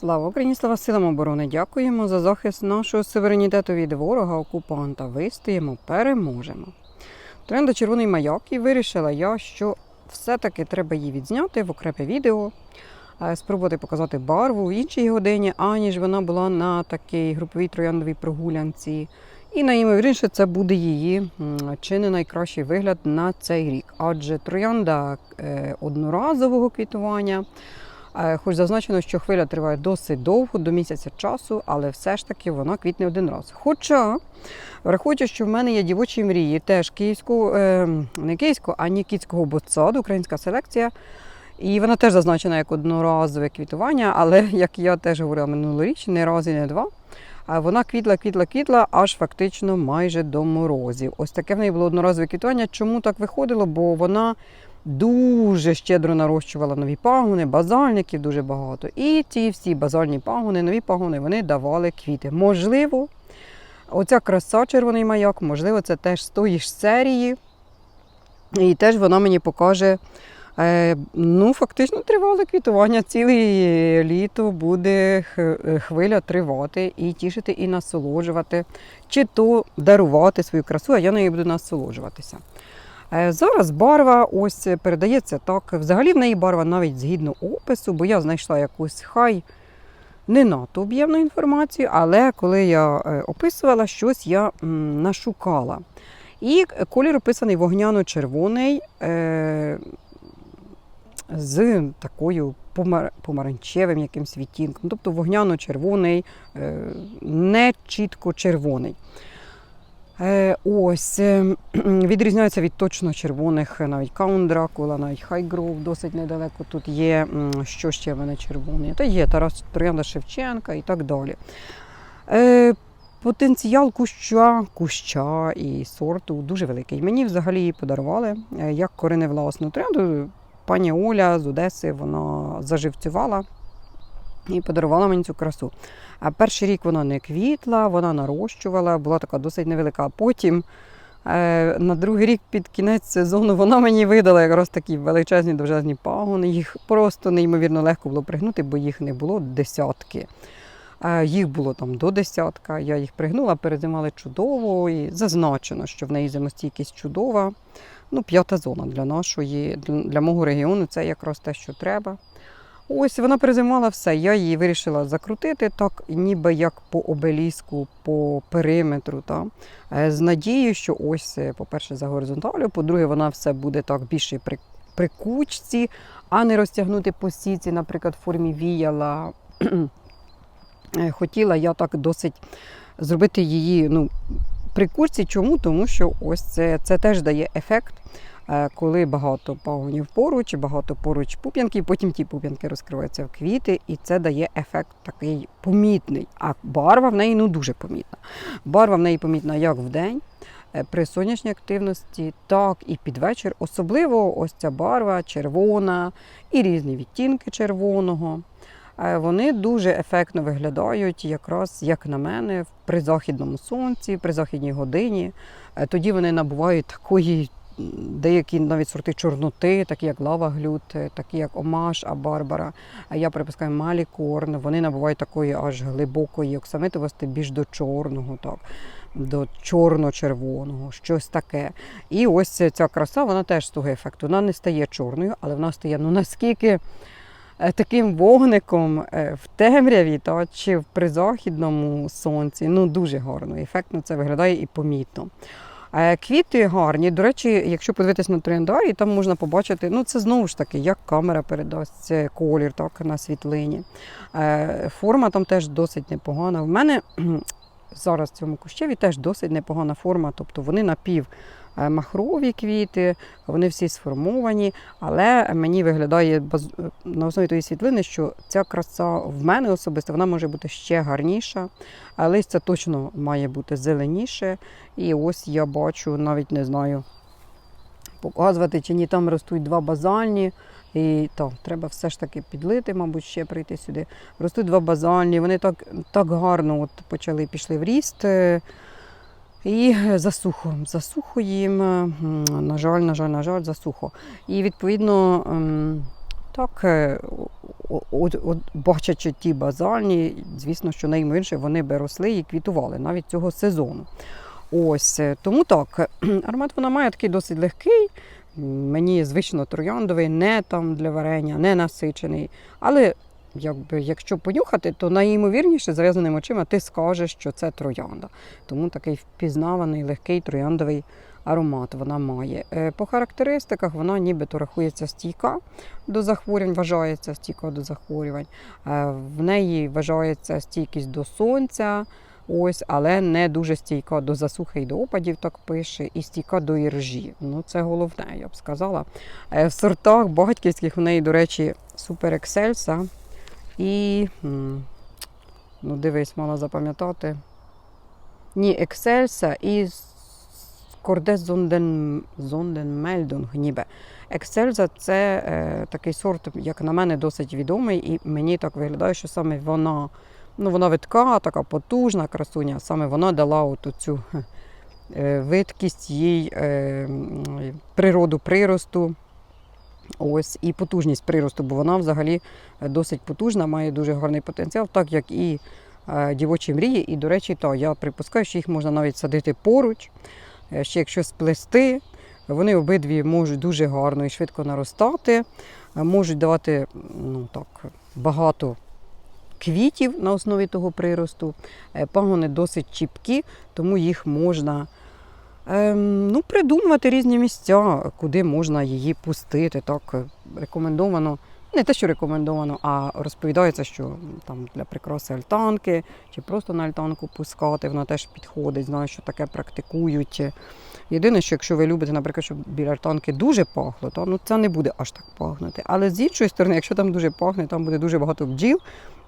Слава Україні, слава силам оборони! Дякуємо за захист нашого суверенітету від ворога окупанта. Вистоїмо, переможемо. Тренда червоний маяк і вирішила я, що все-таки треба її відзняти в окреме відео, е, спробувати показати барву в іншій годині, аніж вона була на такій груповій трояндовій прогулянці. І найімовірніше це буде її чи не найкращий вигляд на цей рік. Адже троянда е, одноразового квітування. Е, Хоч зазначено, що хвиля триває досить довго, до місяця часу, але все ж таки вона квітне один раз. Хоча, враховуючи, що в мене є дівочі мрії, теж київського, е, не київського, а нікітського ботсаду, українська селекція. І вона теж зазначена як одноразове квітування, але як я теж говорила минулоріч, не раз і не два. Вона квітла, квітла, квітла, аж фактично майже до морозів. Ось таке в неї було одноразове квітування. Чому так виходило? Бо вона дуже щедро нарощувала нові пагони, базальників дуже багато. І ці всі базальні пагони, нові пагони, вони давали квіти. Можливо, оця краса червоний маяк, можливо, це теж з тої ж серії. І теж вона мені покаже. е, Ну, фактично тривале квітування. Ціле літо буде е, хвиля тривати і тішити, і насолоджувати, чи то дарувати свою красу, а я нею буду насолоджуватися. Е, Зараз барва ось передається так. Взагалі в неї барва навіть згідно опису, бо я знайшла якусь хай не надто об'ємну інформацію, але коли я е, описувала, щось я нашукала. І колір описаний вогняно-червоний е, з такою помаранчевим якимсь відтінком. Тобто вогняно-червоний, не чітко червоний. Е, ось е, відрізняється від точно червоних е, навіть Count Dracula, навіть Grove досить недалеко тут є. Що ще в мене червоний? Та є Тарас Троянда Шевченка і так далі. Е, Потенціал куща, куща і сорту дуже великий. Мені взагалі її подарували як кореневласну тренду. Пані Оля з Одеси вона заживцювала і подарувала мені цю красу. А перший рік вона не квітла, вона нарощувала, була така досить невелика. Потім е, на другий рік під кінець сезону вона мені видала якраз такі величезні довжезні пагони. Їх просто неймовірно легко було пригнути, бо їх не було десятки. Е, Їх було там до десятка. Я їх пригнула, перезимали чудово і зазначено, що в неї зимостійкість чудова. Ну, п'ята зона для нашої, для мого регіону це якраз те, що треба. Ось вона перезимала все. Я її вирішила закрутити так, ніби як по обеліску, по периметру. Та? Е, З надією, що ось, е, по-перше, за горизонталю, по-друге, вона все буде так більше при, при кучці, а не розтягнути по сіці, наприклад, в формі віяла. Е, Хотіла я так досить зробити її ну, при курці. Чому? Тому що ось це, це теж дає ефект, коли багато пагонів поруч, багато поруч пуп'янки, потім ті пуп'янки розкриваються в квіти, і це дає ефект такий помітний. А барва в неї ну, дуже помітна. Барва в неї помітна як вдень. е, При сонячній активності, так і під вечір. Особливо ось ця барва червона і різні відтінки червоного. Е, Вони дуже ефектно виглядають, якраз як на мене, при західному сонці, при західній годині. Е, Тоді вони набувають такої, деякі навіть сорти чорноти, такі як лава глют, е, такі як омаш, а барбара. А я припускаю малікорн. Вони набувають такої аж глибокої оксамитовості, більш до чорного, так. До чорно-червоного, щось таке. І ось ця краса, вона теж з того ефекту. Вона не стає чорною, але вона стає ну наскільки е, таким вогником е, в темряві та, чи в призахідному сонці. Ну, дуже гарно. Ефектно це виглядає і помітно. Е, Квіти гарні. До речі, якщо подивитись на трендарі, там можна побачити, ну це знову ж таки, як камера передасть колір так, на світлині. Е, Форма там теж досить непогана. В мене зараз в цьому кущеві теж досить непогана форма, тобто вони напів. Е, Махрові квіти, вони всі сформовані, але мені виглядає на основі тої світлини, що ця краса в мене особисто вона може бути ще гарніша, листя точно має бути зеленіше. І ось я бачу, навіть не знаю, показувати чи ні, там ростуть два базальні. І так, треба все ж таки підлити, мабуть, ще прийти сюди. Ростуть два базальні, вони так, так гарно от почали, пішли в ріст. Е, І засухо. Засухо їм, на жаль, на жаль, на жаль, засухо. І відповідно ем, Так, е, от, от, бачачи ті базальні, звісно, що найменше вони би росли і квітували навіть цього сезону. Ось е, тому так, аромат вона має такий досить легкий. Мені звично трояндовий, не там для варення, не насичений. Але якби, якщо понюхати, то найімовірніше зав'язаними очима ти скажеш, що це троянда. Тому такий впізнаваний легкий трояндовий аромат вона має. Е, По характеристиках вона нібито рахується стійка до захворювань, вважається стійка до захворювань. Е, В неї вважається стійкість до сонця. Ось, але не дуже стійка до засухи і до опадів, так пише, і стійка до іржі. Ну, це головне, я б сказала. Е, В сортах багатьківських в неї, до речі, супер екселса. І, ну, дивись, мала запам'ятати. Ні, екселса і Кордес Зонден, Зонденмельдунг, ніби. Ексельза це е, такий сорт, як на мене, досить відомий, і мені так виглядає, що саме вона, ну вона видка, така потужна красуня, саме вона дала оту цю е, видкість їй, е, природу приросту. Ось і потужність приросту, бо вона взагалі досить потужна, має дуже гарний потенціал, так як і е, дівочі мрії. І, до речі, то я припускаю, що їх можна навіть садити поруч. Е, Ще якщо сплести, вони обидві можуть дуже гарно і швидко наростати, е, можуть давати ну, так, багато квітів на основі того приросту. Е, Пагони досить чіпкі, тому їх можна ем, ну, придумувати різні місця, куди можна її пустити. Так, е, рекомендовано. Не те, що рекомендовано, а розповідається, що там для прикраси альтанки чи просто на альтанку пускати, вона теж підходить. Знаю, що таке практикують. Єдине, що якщо ви любите, наприклад, щоб біля альтанки дуже пахло, то ну, це не буде аж так пахнути. Але з іншої сторони, якщо там дуже пахне, там буде дуже багато бджіл.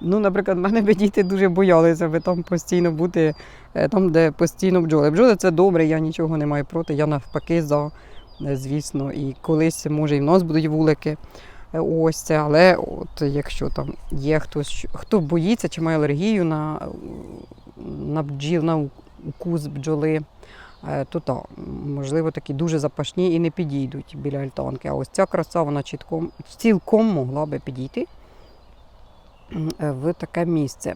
Ну, наприклад, в мене би діти дуже боялися би там постійно бути, е, там, де постійно бджоли. Бджоли це добре, я нічого не маю проти. Я навпаки за, е, звісно, і колись, може, і в нас будуть вулики. Е, Ось це, але от якщо там є хтось, хто боїться чи має алергію на, на бджіл, на укус бджоли, то так, можливо, такі дуже запашні і не підійдуть біля альтанки. А ось ця краса, вона чітко, цілком могла би підійти в таке місце.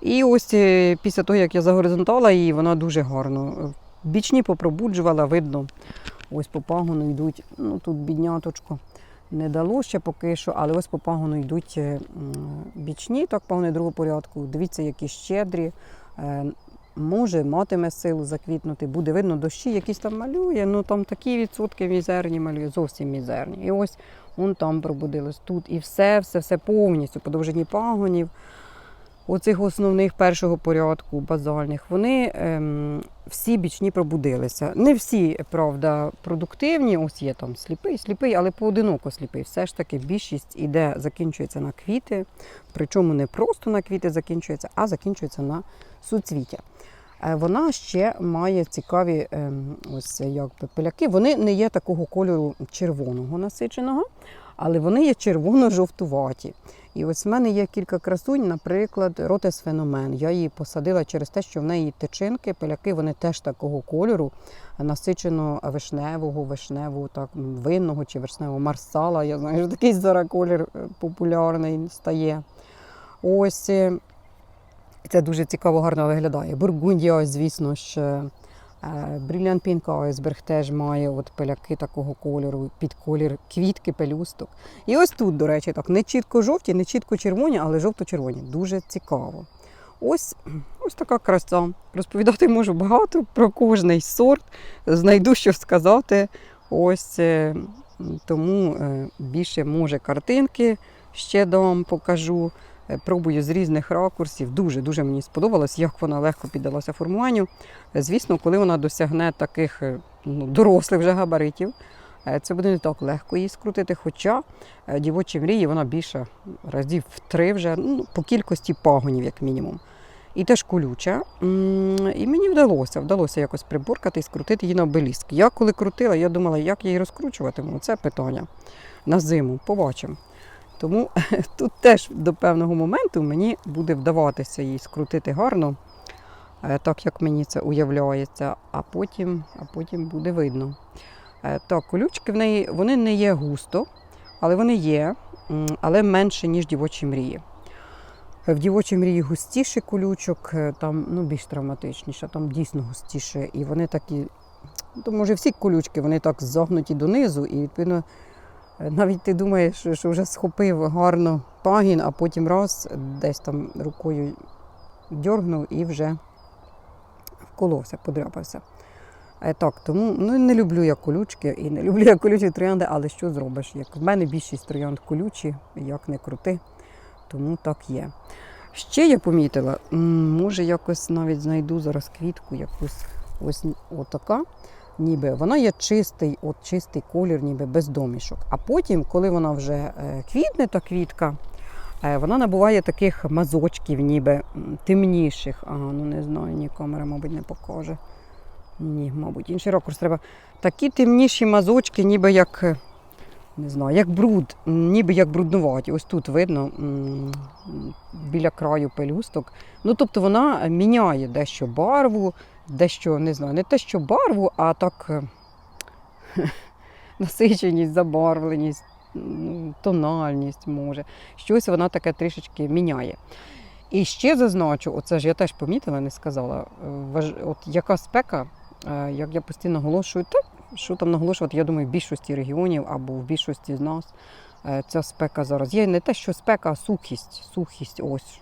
І ось е, після того, як я загоризонтала її, вона дуже гарно. е, Бічні попробуджувала, видно. Ось по пагону йдуть, ну тут бідняточко не дало ще поки що, але ось по пагону йдуть е, бічні, так пагони другого порядку. Дивіться, які щедрі. Може, матиме силу заквітнути, буде видно, дощі якісь там малює, ну там такі відсотки мізерні малює, зовсім мізерні. І ось он там пробудилось тут. І все, все, все повністю по довжині пагонів. Оцих основних першого порядку, базальних, вони ем, всі бічні пробудилися. Не всі, правда, продуктивні. Ось є там сліпий, сліпий, але поодиноко сліпий. Все ж таки більшість іде, закінчується на квіти. Причому не просто на квіти закінчується, а закінчується на суцвіття. Е, Вона ще має цікаві ем, ось якби пиляки. Вони не є такого кольору червоного насиченого, але вони є червоно-жовтуваті. І ось в мене є кілька красунь, наприклад, ротес феномен. Я її посадила через те, що в неї тичинки, пиляки, вони теж такого кольору, насичено вишневого, вишневого, так, винного чи вишневого марсала. Я знаю, що такий зараз колір е, популярний стає. Ось е, це дуже цікаво, гарно виглядає. Бургундія, звісно ж. Бріліант Пінк Айсберг теж має от пиляки такого кольору, під колір квітки, пелюсток. І ось тут, до речі, так, не чітко жовті, не чітко червоні, але жовто-червоні. Дуже цікаво. Ось, ось така краса. Розповідати можу багато про кожний сорт. Знайду, що сказати. Ось е, тому е, більше може картинки ще дам, покажу. Е, Пробую з різних ракурсів. Дуже-дуже мені сподобалось, як вона легко піддалася формуванню. Е, Звісно, коли вона досягне таких е, ну, дорослих вже габаритів, це буде не так легко її скрутити. Хоча дівочі мрії вона більше разів в три вже ну, по кількості пагонів, як мінімум. І теж колюча. І мені вдалося, вдалося якось приборкати і скрутити її на обеліск. Я коли крутила, я думала, як я її розкручуватиму. Це питання на зиму. Побачимо. Тому тут теж до певного моменту мені буде вдаватися її скрутити гарно, е, так як мені це уявляється, а потім, а потім буде видно. Е, Так, колючки в неї вони не є густо, але вони є. але менше, ніж дівочі мрії. В дівочій мрії густіше колючок, е, там ну, більш травматичніше, там дійсно густіше. І вони такі, то може всі колючки, вони так загнуті донизу, і відповідно навіть ти думаєш, що- що вже схопив гарно пагін, а потім раз десь там рукою дьоргнув і вже вколовся, подряпався. Е, Так, тому ну, не люблю я колючки і не люблю я колючі троянди, але що зробиш? Як в мене більшість троянд колючі, як не крути, тому так є. Ще я помітила, може якось навіть знайду зараз квітку, якусь ось отака, ніби вона є чистий, от чистий колір, ніби без домішок. А потім, коли вона вже е, квітне, та квітка, е, вона набуває таких мазочків, ніби темніших. А, ну не знаю, ні, камера, мабуть, не покаже. Ні, мабуть, інший ракурс треба. Такі темніші мазочки, ніби як, е, не знаю, як бруд, ніби як бруднуваті. Ось тут видно біля краю пелюсток. Ну, тобто вона міняє дещо барву, дещо, не знаю, не те, що барву, а так е, насиченість, забарвленість, тональність може. Щось вона таке трішечки міняє. І ще зазначу, оце ж я теж помітила, не сказала. е, От яка спека, е, як я постійно наголошую, та що там наголошувати, я думаю, в більшості регіонів або в більшості з нас ця спека зараз. Є не те, що спека, а сухість. Сухість ось.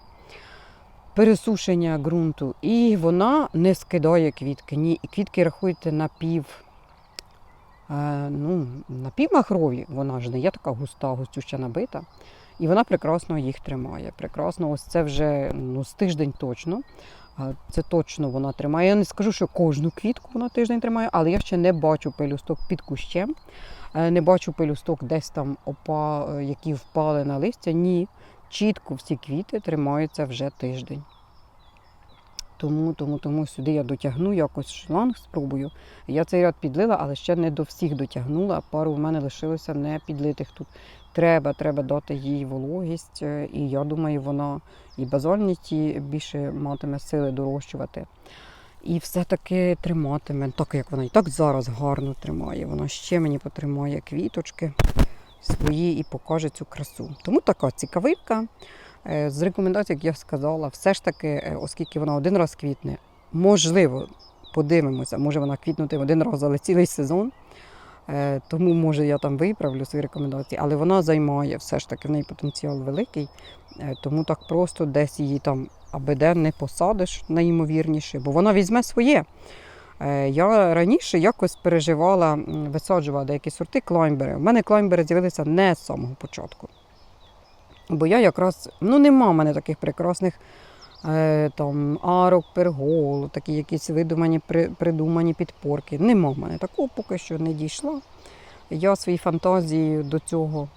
Пересушення ґрунту. І вона не скидає квітки. Ні, квітки рахуйте напів. Е, ну, напівмахрові, вона ж не є така густа, густюща набита. І вона прекрасно їх тримає. Прекрасно, ось це вже ну, з тиждень точно. Це точно вона тримає. Я не скажу, що кожну квітку вона тиждень тримає, але я ще не бачу пелюсток під кущем, е, не бачу пелюсток десь там опа, е, які впали на листя. Ні, чітко всі квіти тримаються вже тиждень. Тому, тому, тому сюди я дотягну якось шланг, спробую. Я цей ряд підлила, але ще не до всіх дотягнула. Пару в мене лишилося не підлитих тут. Треба, треба дати їй вологість, е, і я думаю, вона і базальні ті більше матиме сили дорощувати. І все-таки триматиме, так як вона і так зараз гарно тримає. Вона ще мені потримає квіточки свої і покаже цю красу. Тому така цікавинка. Е, З рекомендацій, як я сказала, все ж таки, е, оскільки вона один раз квітне, можливо, подивимося, може вона квітнути один раз, але цілий сезон. Е, Тому, може, я там виправлю свої рекомендації, але вона займає все ж таки, в неї потенціал великий, тому так просто десь її там аби де не посадиш найімовірніше, бо вона візьме своє. Е, Я раніше якось переживала, висаджувала деякі сорти клаймбери. У мене клаймбери з'явилися не з самого початку. Бо я якраз, ну нема в мене таких прекрасних е, там арок, пергол, такі якісь видумані, придумані підпорки. Нема в мене такого поки що не дійшла. Я свої фантазії до цього.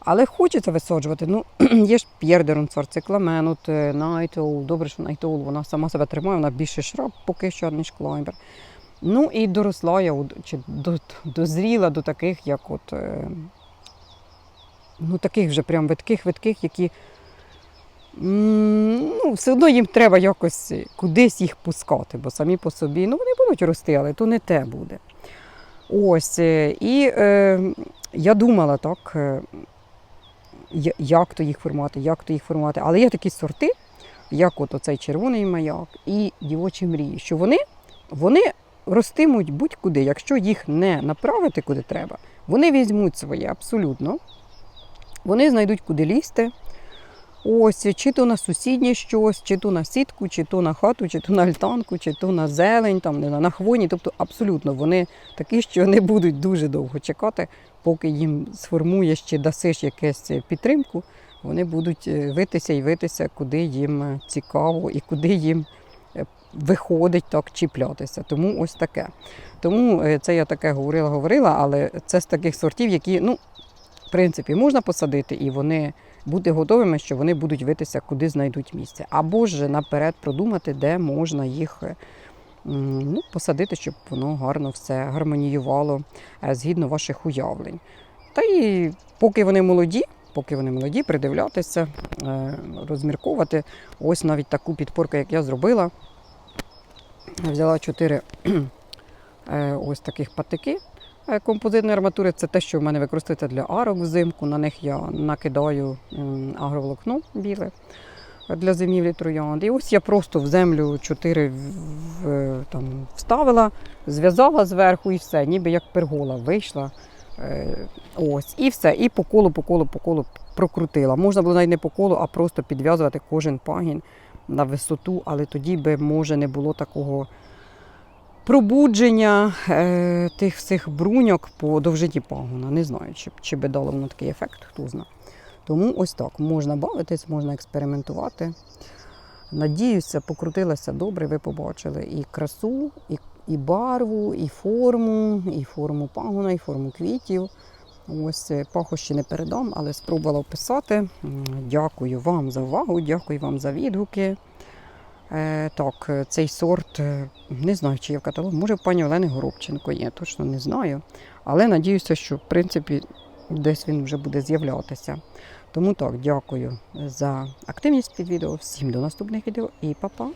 Але хочеться висаджувати. Ну, є ж П'єрдерон, цикламен, е, Найтоул. Добре, що Найтоул, вона сама себе тримає, вона більше шраб поки що, ніж клаймбер. Ну і доросла я чи дозріла до таких, як от. е, Ну, таких вже прям видких-видких, які ну, все одно їм треба якось кудись їх пускати, бо самі по собі ну, вони будуть рости, але то не те буде. Ось. е, І е, я думала так, як то їх формувати, як то їх формувати. Але є такі сорти, як от оцей червоний маяк і дівочі мрії, що вони, вони ростимуть будь-куди, якщо їх не направити куди треба, вони візьмуть своє абсолютно. Вони знайдуть куди лізти. Ось, чи то на сусіднє щось, чи то на сітку, чи то на хату, чи то на альтанку, чи то на зелень, там, не на хвоні. Тобто абсолютно вони такі, що не будуть дуже довго чекати, поки їм сформуєш чи дасиш якусь підтримку. Вони будуть е, витися і витися, куди їм е, цікаво і куди їм е, виходить так чіплятися. Тому ось таке. Тому це я таке говорила, говорила, але це з таких сортів, які, ну, в принципі, можна посадити, і вони бути готовими, що вони будуть витися, куди знайдуть місце. Або ж наперед продумати, де можна їх е, ну, посадити, щоб воно гарно все гармоніювало е, згідно ваших уявлень. Та і поки вони молоді, поки вони молоді, придивлятися, е, розмірковувати. Ось навіть таку підпорку, як я зробила. Взяла чотири ось таких патики. Е, Композитної арматури це те, що в мене використовується для арок взимку. На них я накидаю агроволокно біле для зимівлі троянд. І ось я просто в землю чотири в- там, вставила, зв'язала зверху і все, ніби як пергола вийшла. Е, Ось, і все. І по колу, по колу, по колу прокрутила. Можна було навіть не по колу, а просто підв'язувати кожен пагін на висоту, але тоді би, може, не було такого пробудження е, тих всіх бруньок по довжині пагона. Не знаю, чи, чи би дало воно такий ефект, хто знає. Тому ось так можна бавитись, можна експериментувати. Надіюся, покрутилася добре, ви побачили і красу, і, і барву, і форму, і форму пагона, і форму квітів. Ось е, пахощі не передам, але спробувала описати. Дякую вам за увагу, дякую вам за відгуки. Е, так, е, цей сорт, е, не знаю, чи є в каталогу. Може, в пані Олени Горобченко є, точно не знаю. Але надіюся, що в принципі десь він вже буде з'являтися. Тому так, дякую за активність під відео. Всім до наступних відео і па-па!